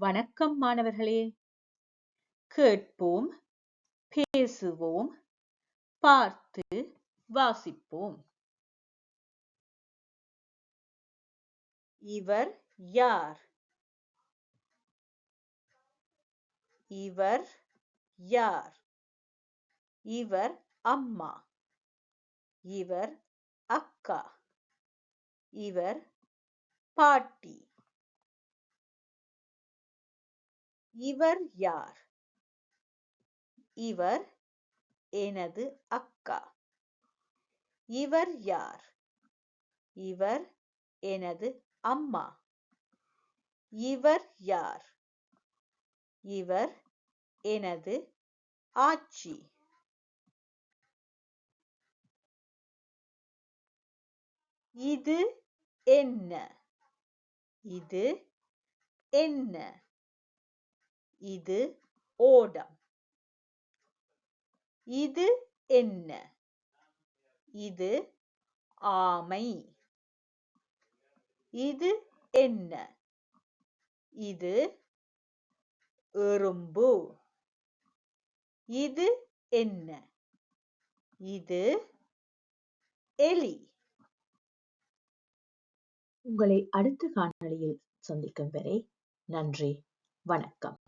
வணக்கம் மாணவர்களே. கேட்போம் பேசுவோம் பார்த்து வாசிப்போம். இவர் யார்? இவர் யார்? இவர் அம்மா. இவர் அக்கா. இவர் பாட்டி. இவர் யார்? இவர் எனது அக்கா. இவர் யார்? இவர் எனது அம்மா. இவர் யார்? இவர் எனது ஆச்சி. இது என்ன? இது என்ன? இது ஓடம். இது என்ன? இது ஆமை. இது என்ன? இது எறும்பு. இது என்ன? இது எலி. உங்களை அடுத்த காணொளியில் சந்திக்கும் வரை நன்றி. வணக்கம்.